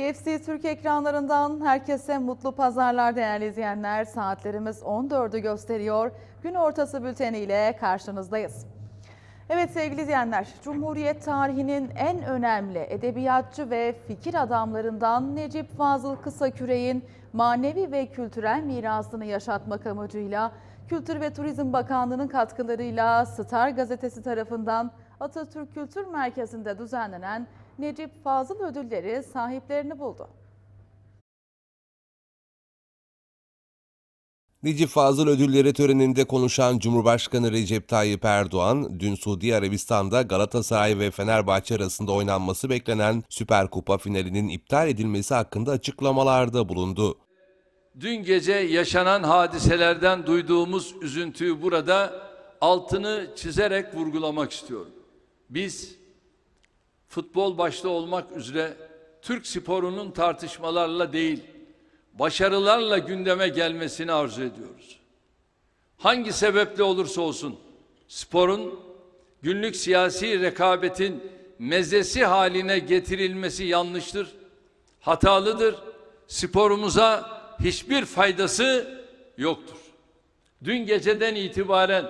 BFC Türk ekranlarından herkese mutlu pazarlar değerli izleyenler. Saatlerimiz 14'ü gösteriyor. Gün ortası bülteniyle karşınızdayız. Evet sevgili izleyenler, Cumhuriyet tarihinin en önemli edebiyatçı ve fikir adamlarından Necip Fazıl Kısaküre'in manevi ve kültürel mirasını yaşatmak amacıyla Kültür ve Turizm Bakanlığı'nın katkılarıyla Star Gazetesi tarafından Atatürk Kültür Merkezi'nde düzenlenen Necip Fazıl ödülleri sahiplerini buldu. Necip Fazıl Ödülleri töreninde konuşan Cumhurbaşkanı Recep Tayyip Erdoğan, dün Suudi Arabistan'da Galatasaray ve Fenerbahçe arasında oynanması beklenen Süper Kupa finalinin iptal edilmesi hakkında açıklamalarda bulundu. Dün gece yaşanan hadiselerden duyduğumuz üzüntüyü burada altını çizerek vurgulamak istiyorum. Biz futbol başta olmak üzere Türk sporunun tartışmalarla değil, başarılarla gündeme gelmesini arzu ediyoruz. Hangi sebeple olursa olsun sporun günlük siyasi rekabetin mezesi haline getirilmesi yanlıştır, hatalıdır. Sporumuza hiçbir faydası yoktur. Dün geceden itibaren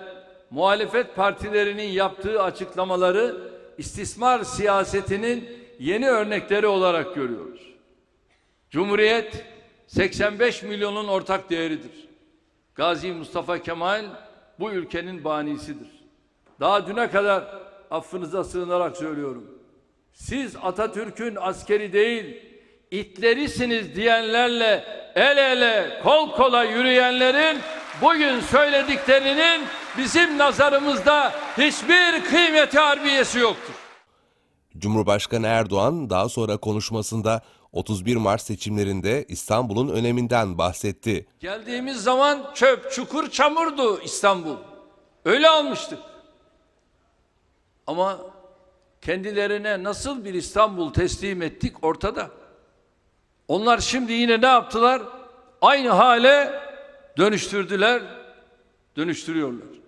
muhalefet partilerinin yaptığı açıklamaları istismar siyasetinin yeni örnekleri olarak görüyoruz. Cumhuriyet 85 milyonun ortak değeridir. Gazi Mustafa Kemal bu ülkenin banisidir. Daha düne kadar affınıza sığınarak söylüyorum. Siz Atatürk'ün askeri değil, itlerisiniz diyenlerle el ele, kol kola yürüyenlerin bugün söylediklerinin bizim nazarımızda hiçbir kıymeti harbiyesi yoktur. Cumhurbaşkanı Erdoğan daha sonra konuşmasında 31 Mart seçimlerinde İstanbul'un öneminden bahsetti. Geldiğimiz zaman çöp, çukur, çamurdu İstanbul. Öyle almıştık. Ama kendilerine nasıl bir İstanbul teslim ettik ortada. Onlar şimdi yine ne yaptılar? Aynı hale dönüştürdüler, dönüştürüyorlar.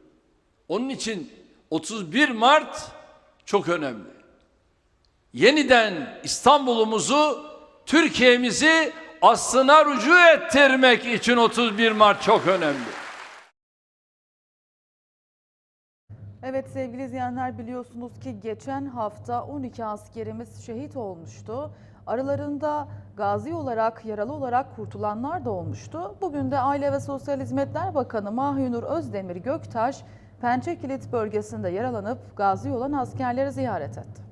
Onun için 31 Mart çok önemli. Yeniden İstanbul'umuzu, Türkiye'mizi aslına rücu ettirmek için 31 Mart çok önemli. Evet sevgili izleyenler biliyorsunuz ki geçen hafta 12 askerimiz şehit olmuştu. Aralarında gazi olarak, yaralı olarak kurtulanlar da olmuştu. Bugün de Aile ve Sosyal Hizmetler Bakanı Mahinur Özdemir Göktaş, Pençekilit bölgesinde yaralanıp gazi olan askerleri ziyaret etti.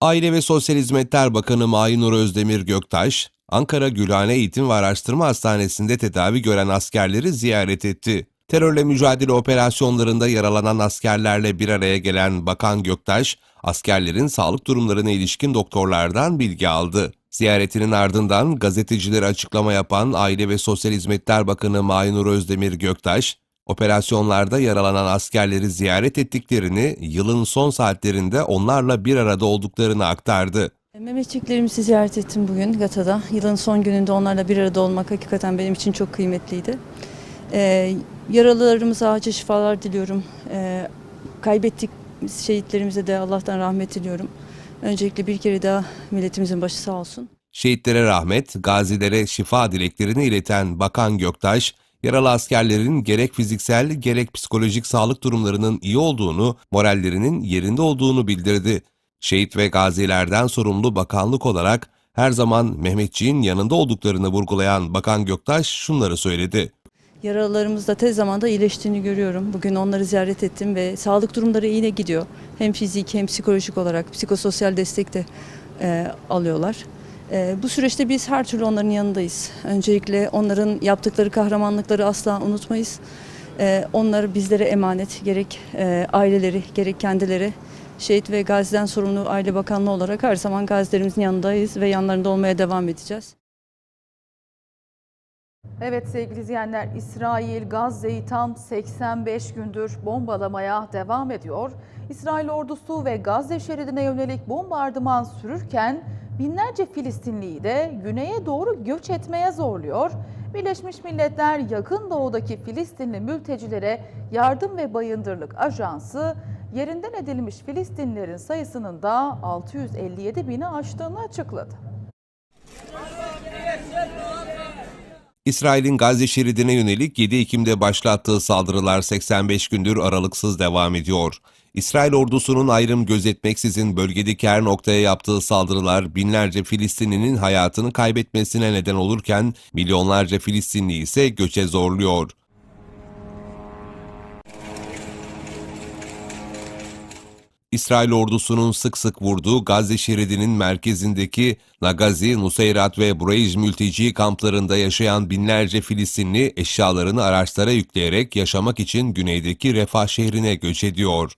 Aile ve Sosyal Hizmetler Bakanı Mahinur Özdemir Göktaş, Ankara Gülhane Eğitim ve Araştırma Hastanesi'nde tedavi gören askerleri ziyaret etti. Terörle mücadele operasyonlarında yaralanan askerlerle bir araya gelen Bakan Göktaş, askerlerin sağlık durumlarına ilişkin doktorlardan bilgi aldı. Ziyaretinin ardından gazetecilere açıklama yapan Aile ve Sosyal Hizmetler Bakanı Mahinur Özdemir Göktaş, operasyonlarda yaralanan askerleri ziyaret ettiklerini, yılın son saatlerinde onlarla bir arada olduklarını aktardı. Mehmetçiklerimizi ziyaret ettim bugün Gata'da. Yılın son gününde onlarla bir arada olmak hakikaten benim için çok kıymetliydi. Ee, yaralılarımıza acil şifalar diliyorum. Ee, kaybettik şehitlerimize de Allah'tan rahmet diliyorum. Öncelikle bir kere daha milletimizin başı sağ olsun. Şehitlere rahmet, gazilere şifa dileklerini ileten Bakan Göktaş, yaralı askerlerin gerek fiziksel gerek psikolojik sağlık durumlarının iyi olduğunu, morallerinin yerinde olduğunu bildirdi. Şehit ve gazilerden sorumlu bakanlık olarak her zaman Mehmetçiğin yanında olduklarını vurgulayan Bakan Göktaş şunları söyledi. Yaralılarımız da tez zamanda iyileştiğini görüyorum. Bugün onları ziyaret ettim ve sağlık durumları iyi gidiyor. Hem fizik hem psikolojik olarak psikososyal destek de e, alıyorlar. E, bu süreçte biz her türlü onların yanındayız. Öncelikle onların yaptıkları kahramanlıkları asla unutmayız. E, onlar bizlere emanet. Gerek e, aileleri gerek kendileri. Şehit ve Gazi'den sorumlu Aile Bakanlığı olarak her zaman gazilerimizin yanındayız ve yanlarında olmaya devam edeceğiz. Evet sevgili izleyenler İsrail Gazze'yi tam 85 gündür bombalamaya devam ediyor. İsrail ordusu ve Gazze şeridine yönelik bombardıman sürürken binlerce Filistinliyi de güneye doğru göç etmeye zorluyor. Birleşmiş Milletler yakın doğudaki Filistinli mültecilere yardım ve bayındırlık ajansı yerinden edilmiş Filistinlilerin sayısının da 657 bini aştığını açıkladı. İsrail'in Gazze şeridine yönelik 7 Ekim'de başlattığı saldırılar 85 gündür aralıksız devam ediyor. İsrail ordusunun ayrım gözetmeksizin bölgedeki her noktaya yaptığı saldırılar binlerce Filistinlinin hayatını kaybetmesine neden olurken milyonlarca Filistinli ise göçe zorluyor. İsrail ordusunun sık sık vurduğu Gazze şeridinin merkezindeki Nagazi, Nusayrat ve Bureyj mülteci kamplarında yaşayan binlerce Filistinli eşyalarını araçlara yükleyerek yaşamak için güneydeki Refah şehrine göç ediyor.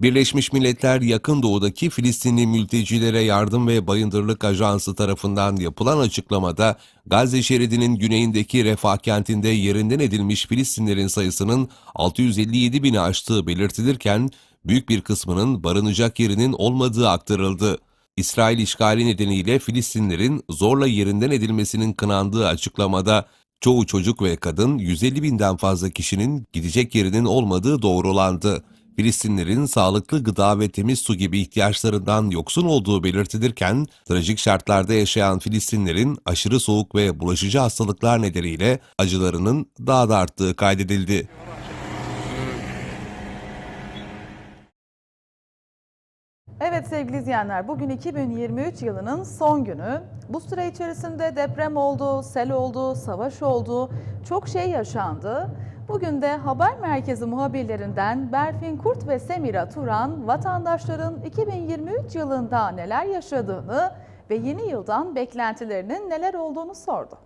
Birleşmiş Milletler Yakın Doğu'daki Filistinli mültecilere yardım ve bayındırlık ajansı tarafından yapılan açıklamada Gazze şeridinin güneyindeki Refah kentinde yerinden edilmiş Filistinlerin sayısının 657 bini aştığı belirtilirken büyük bir kısmının barınacak yerinin olmadığı aktarıldı. İsrail işgali nedeniyle Filistinlerin zorla yerinden edilmesinin kınandığı açıklamada çoğu çocuk ve kadın 150 binden fazla kişinin gidecek yerinin olmadığı doğrulandı. Filistinlerin sağlıklı gıda ve temiz su gibi ihtiyaçlarından yoksun olduğu belirtilirken, trajik şartlarda yaşayan Filistinlerin aşırı soğuk ve bulaşıcı hastalıklar nedeniyle acılarının daha da arttığı kaydedildi. Evet sevgili izleyenler bugün 2023 yılının son günü. Bu süre içerisinde deprem oldu, sel oldu, savaş oldu, çok şey yaşandı. Bugün de haber merkezi muhabirlerinden Berfin Kurt ve Semira Turan vatandaşların 2023 yılında neler yaşadığını ve yeni yıldan beklentilerinin neler olduğunu sordu.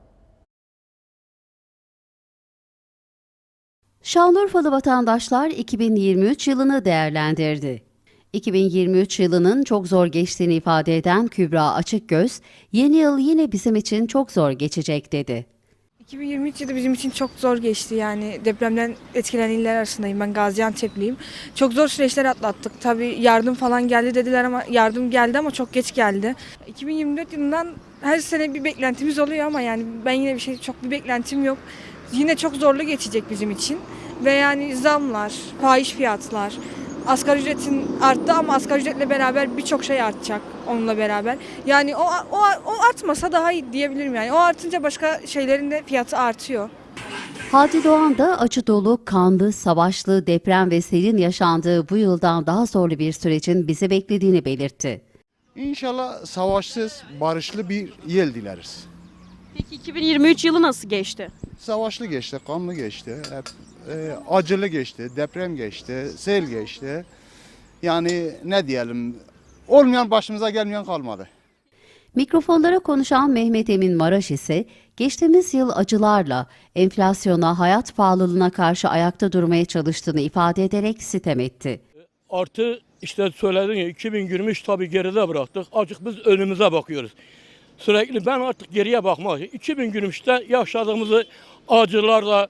Şanlıurfalı vatandaşlar 2023 yılını değerlendirdi. 2023 yılının çok zor geçtiğini ifade eden Kübra Açıkgöz, yeni yıl yine bizim için çok zor geçecek dedi. 2023 yılı bizim için çok zor geçti yani depremden etkilenen iller arasındayım ben Gaziantep'liyim. Çok zor süreçler atlattık tabii yardım falan geldi dediler ama yardım geldi ama çok geç geldi. 2024 yılından her sene bir beklentimiz oluyor ama yani ben yine bir şey çok bir beklentim yok. Yine çok zorlu geçecek bizim için ve yani zamlar, fahiş fiyatlar, asgari ücretin arttı ama asgari ücretle beraber birçok şey artacak onunla beraber. Yani o, o, o artmasa daha iyi diyebilirim yani. O artınca başka şeylerin de fiyatı artıyor. Hadi Doğan da acı dolu, kanlı, savaşlı, deprem ve selin yaşandığı bu yıldan daha zorlu bir sürecin bizi beklediğini belirtti. İnşallah savaşsız, barışlı bir yıl dileriz. Peki 2023 yılı nasıl geçti? Savaşlı geçti, kanlı geçti, hep e, acılı geçti, deprem geçti, sel geçti. Yani ne diyelim, olmayan başımıza gelmeyen kalmadı. Mikrofonlara konuşan Mehmet Emin Maraş ise geçtiğimiz yıl acılarla, enflasyona, hayat pahalılığına karşı ayakta durmaya çalıştığını ifade ederek sitem etti. Artı işte söyledin ya 2023 tabii geride bıraktık. Azıcık biz önümüze bakıyoruz. Sürekli ben artık geriye bakmak. 2023'te yaşadığımız acılarla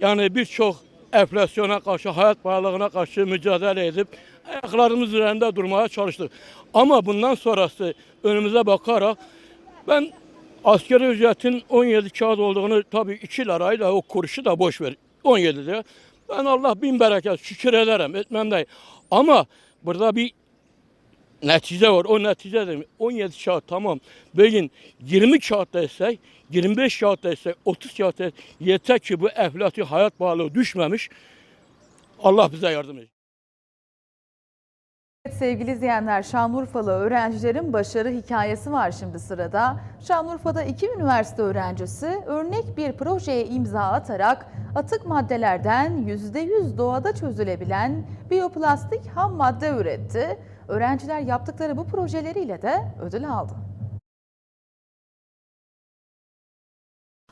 yani birçok enflasyona karşı, hayat pahalılığına karşı mücadele edip ayaklarımız üzerinde durmaya çalıştık. Ama bundan sonrası önümüze bakarak ben askeri ücretin 17 kağıt olduğunu tabii 2 lirayla o kuruşu da boş ver. 17 lira. Ben Allah bin bereket şükür ederim etmem değil. Ama burada bir netice var. O netice de 17 kağıt tamam. Bugün 20 kağıt desek, 25 kağıt desek, 30 kağıt desek yeter ki bu enflasyon hayat pahalılığı düşmemiş. Allah bize yardım etsin. Evet, sevgili izleyenler Şanlıurfalı öğrencilerin başarı hikayesi var şimdi sırada. Şanlıurfa'da iki üniversite öğrencisi örnek bir projeye imza atarak atık maddelerden %100 doğada çözülebilen biyoplastik ham madde üretti. Öğrenciler yaptıkları bu projeleriyle de ödül aldı.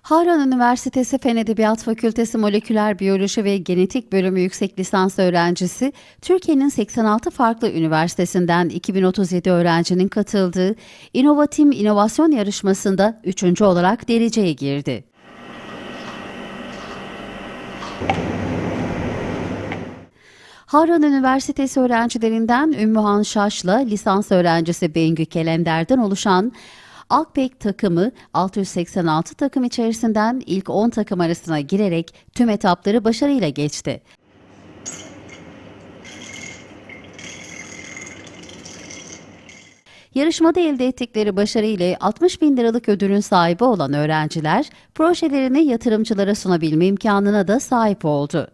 Harran Üniversitesi Fen Edebiyat Fakültesi Moleküler Biyoloji ve Genetik Bölümü yüksek lisans öğrencisi, Türkiye'nin 86 farklı üniversitesinden 2037 öğrencinin katıldığı İnovatim İnovasyon Yarışması'nda üçüncü olarak dereceye girdi. Harran Üniversitesi öğrencilerinden Ümmühan Şaş'la lisans öğrencisi Bengü Kelender'den oluşan Akpek takımı 686 takım içerisinden ilk 10 takım arasına girerek tüm etapları başarıyla geçti. Yarışmada elde ettikleri başarı ile 60 bin liralık ödülün sahibi olan öğrenciler, projelerini yatırımcılara sunabilme imkanına da sahip oldu.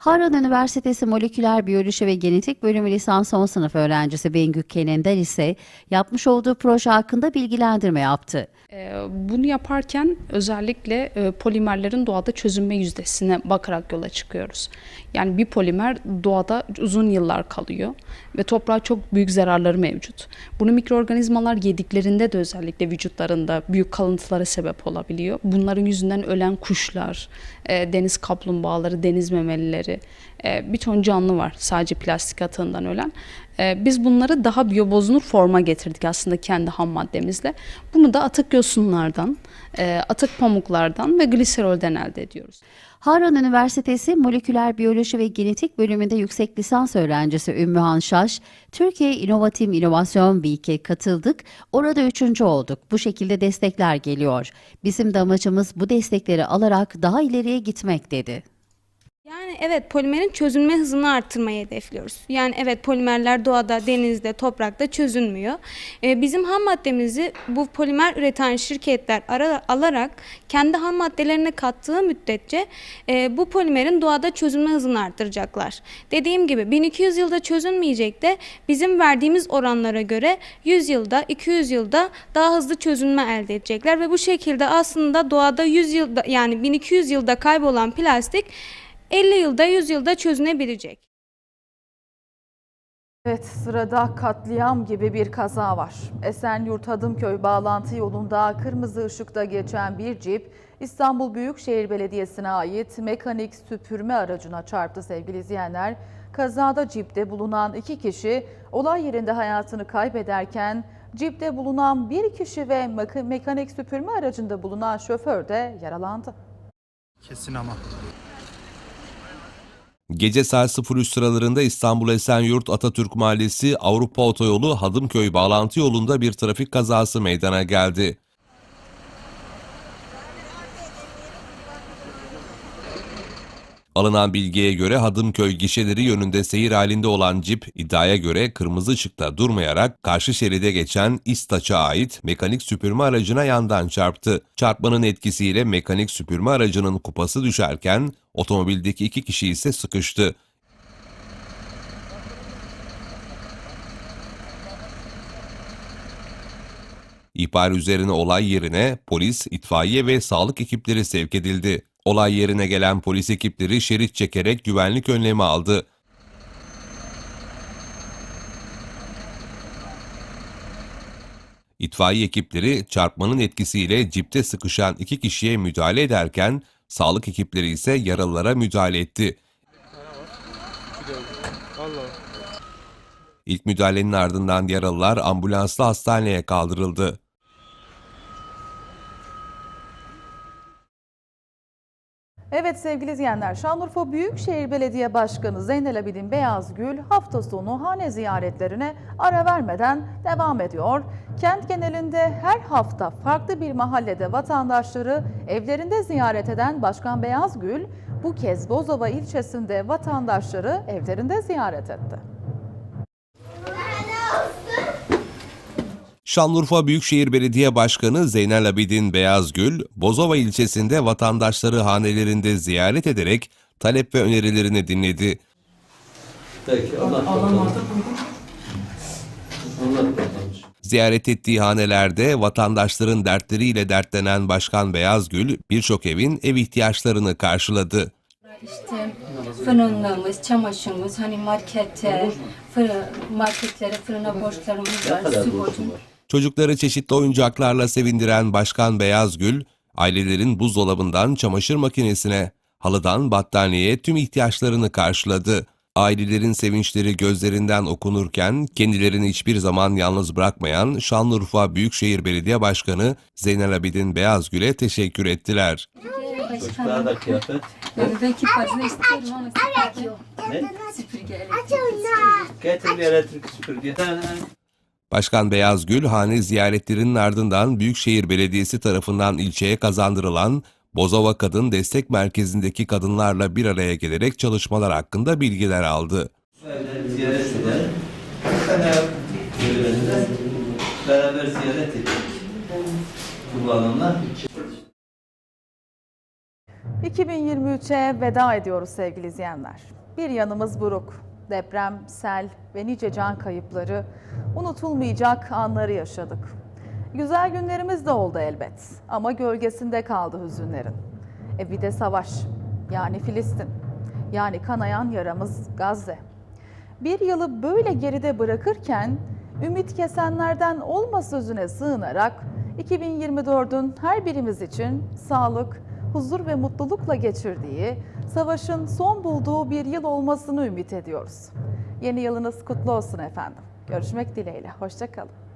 Harran Üniversitesi Moleküler Biyoloji ve Genetik Bölümü lisans son sınıf öğrencisi Bengü Kenender ise yapmış olduğu proje hakkında bilgilendirme yaptı. Ee, Bunu yaparken özellikle e, polimerlerin doğada çözünme yüzdesine bakarak yola çıkıyoruz. Yani bir polimer doğada uzun yıllar kalıyor ve toprağa çok büyük zararları mevcut. Bunu mikroorganizmalar yediklerinde de özellikle vücutlarında büyük kalıntılara sebep olabiliyor. Bunların yüzünden ölen kuşlar, e, deniz kaplumbağaları, deniz memelileri, e, bir ton canlı var sadece plastik atığından ölen. E, Biz bunları daha biyobozunur forma getirdik aslında kendi ham maddemizle. Bunu da atık yosunlardan, e, atık pamuklardan ve gliserolden elde ediyoruz. Harran Üniversitesi Moleküler Biyoloji ve Genetik bölümünde yüksek lisans öğrencisi Ümmühan Şaş, Türkiye İnovatif İnovasyon Week'e katıldık, orada üçüncü olduk. Bu şekilde destekler geliyor. Bizim de amacımız bu destekleri alarak daha ileriye gitmek dedi. Yani evet polimerin çözünme hızını arttırmayı hedefliyoruz. Yani evet polimerler doğada, denizde, toprakta çözünmüyor. Ee, bizim ham maddemizi bu polimer üreten şirketler ara, alarak kendi ham maddelerine kattığı müddetçe e, bu polimerin doğada çözünme hızını arttıracaklar. Dediğim gibi 1200 yılda çözünmeyecek de bizim verdiğimiz oranlara göre 100 yılda, 200 yılda daha hızlı çözünme elde edecekler ve bu şekilde aslında doğada 100 yılda yani 1200 yılda kaybolan plastik 50 yılda 100 yılda çözünebilecek. Evet sırada katliam gibi bir kaza var. Esenyurt Hadımköy bağlantı yolunda kırmızı ışıkta geçen bir cip İstanbul Büyükşehir Belediyesi'ne ait mekanik süpürme aracına çarptı sevgili izleyenler. Kazada cipte bulunan iki kişi olay yerinde hayatını kaybederken cipte bulunan bir kişi ve mek- mekanik süpürme aracında bulunan şoför de yaralandı. Kesin ama. Gece saat 03 sıralarında İstanbul Esenyurt Atatürk Mahallesi Avrupa Otoyolu Hadımköy bağlantı yolunda bir trafik kazası meydana geldi. Alınan bilgiye göre Hadımköy gişeleri yönünde seyir halinde olan cip iddiaya göre kırmızı ışıkta durmayarak karşı şeride geçen İstaç'a ait mekanik süpürme aracına yandan çarptı. Çarpmanın etkisiyle mekanik süpürme aracının kupası düşerken otomobildeki iki kişi ise sıkıştı. İhbar üzerine olay yerine polis, itfaiye ve sağlık ekipleri sevk edildi. Olay yerine gelen polis ekipleri şerit çekerek güvenlik önlemi aldı. İtfaiye ekipleri çarpmanın etkisiyle cipte sıkışan iki kişiye müdahale ederken sağlık ekipleri ise yaralılara müdahale etti. İlk müdahalenin ardından yaralılar ambulansla hastaneye kaldırıldı. Evet sevgili izleyenler, Şanlıurfa Büyükşehir Belediye Başkanı Zeynel Abidin Beyazgül hafta sonu hane ziyaretlerine ara vermeden devam ediyor. Kent genelinde her hafta farklı bir mahallede vatandaşları evlerinde ziyaret eden Başkan Beyazgül bu kez Bozova ilçesinde vatandaşları evlerinde ziyaret etti. Şanlıurfa Büyükşehir Belediye Başkanı Zeynel Abidin Beyazgül, Bozova ilçesinde vatandaşları hanelerinde ziyaret ederek talep ve önerilerini dinledi. Ziyaret ettiği hanelerde vatandaşların dertleriyle dertlenen Başkan Beyazgül, birçok evin ev ihtiyaçlarını karşıladı. İşte fırınlığımız, çamaşırımız, hani markete, fırın, marketlere, fırına borçlarımız var, su borcumuz. Çocukları çeşitli oyuncaklarla sevindiren Başkan Beyazgül, ailelerin buzdolabından çamaşır makinesine, halıdan battaniyeye tüm ihtiyaçlarını karşıladı. Ailelerin sevinçleri gözlerinden okunurken kendilerini hiçbir zaman yalnız bırakmayan Şanlıurfa Büyükşehir Belediye Başkanı Zeynel Abidin Beyazgül'e teşekkür ettiler. Başkanım, belki fazla istiyorum ama süpürge. Ne? Süpürge, elektrik. Getir bir elektrik süpürge. Başkan Beyazgül, hane ziyaretlerinin ardından Büyükşehir Belediyesi tarafından ilçeye kazandırılan Bozova Kadın Destek Merkezi'ndeki kadınlarla bir araya gelerek çalışmalar hakkında bilgiler aldı. ziyaret beraber ziyaret ettik. Bu alanlar. 2023'e veda ediyoruz sevgili izleyenler. Bir yanımız buruk. Deprem, sel ve nice can kayıpları, unutulmayacak anları yaşadık. Güzel günlerimiz de oldu elbet ama gölgesinde kaldı hüzünlerin. E bir de savaş, yani Filistin, yani kanayan yaramız Gazze. Bir yılı böyle geride bırakırken ümit kesenlerden olma sözüne sığınarak 2024'ün her birimiz için sağlık, huzur ve mutlulukla geçirdiği, savaşın son bulduğu bir yıl olmasını ümit ediyoruz. Yeni yılınız kutlu olsun efendim. Görüşmek dileğiyle. Hoşçakalın.